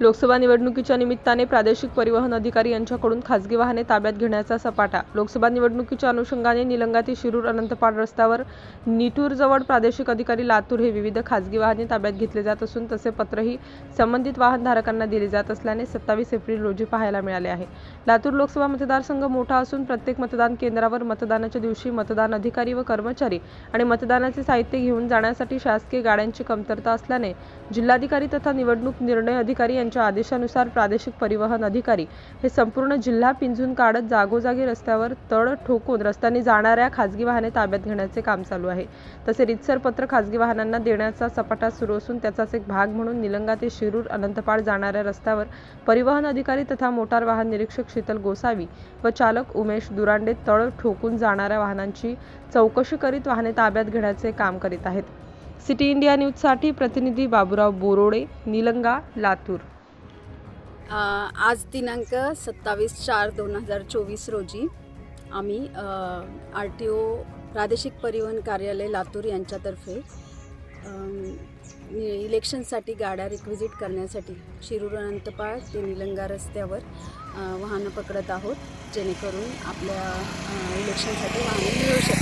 लोकसभा निवडणुकीच्या निमित्ताने प्रादेशिक परिवहन अधिकारी यांच्याकडून खासगी वाहने ताब्यात घेण्याचा सपाटा. लोकसभा निवडणुकीच्या अनुषंगाने निलंगा ते शिरूर अनंतपाड रस्त्यावर निटूरजवळ प्रादेशिक अधिकारी लातूर हे विविध खासगी वाहने ताब्यात घेतले जात असून तसे पत्रही संबंधित वाहनधारकांना दिले जात असल्याने सत्तावीस एप्रिल रोजी पाहायला मिळाले आहे. लातूर लोकसभा मतदारसंघ मोठा असून प्रत्येक मतदान केंद्रावर मतदानाच्या दिवशी मतदान अधिकारी व कर्मचारी आणि मतदानाचे साहित्य घेऊन जाण्यासाठी शासकीय गाड्यांची कमतरता असल्याने जिल्हाधिकारी तथा निवडणूक निर्णय अधिकारी यांच्या आदेशानुसार प्रादेशिक परिवहन अधिकारी हे संपूर्ण जिल्हा पिंजून काढत जागोजागी रस्त्यावर तळ ठोकून रस्त्याने जाणाऱ्या खासगी वाहने ताब्यात घेण्याचे काम चालू आहे. तसे रितसर पत्र खासगी वाहनांना देण्याचा सपाटा सुरू असून त्याचाच एक भाग म्हणून निलंगा ते शिरूर अनंतपाळ जाणाऱ्या रस्त्यावर परिवहन अधिकारी तथा मोटार वाहन निरीक्षक शीतल गोसावी व चालक उमेश दुरांडे तळ ठोकून जाणाऱ्या वाहनांची चौकशी करीत वाहने ताब्यात घेण्याचे काम करीत आहेत. सिटी इंडिया न्यूजसाठी प्रतिनिधी बाबुराव बोरोडे निलंगा लातूर. आज दिनांक सत्तावीस चार दोन हजार चोवीस रोजी आम्ही आर टी ओ प्रादेशिक परिवहन कार्यालय लातूर यांच्यातर्फे इलेक्शनसाठी गाड्या रिक्विजिट करण्यासाठी शिरूर अनंतपाळ ते निलंगा रस्त्यावर वाहनं पकडत आहोत जेणेकरून आपल्या इलेक्शनसाठी वाहन मिळू शकतात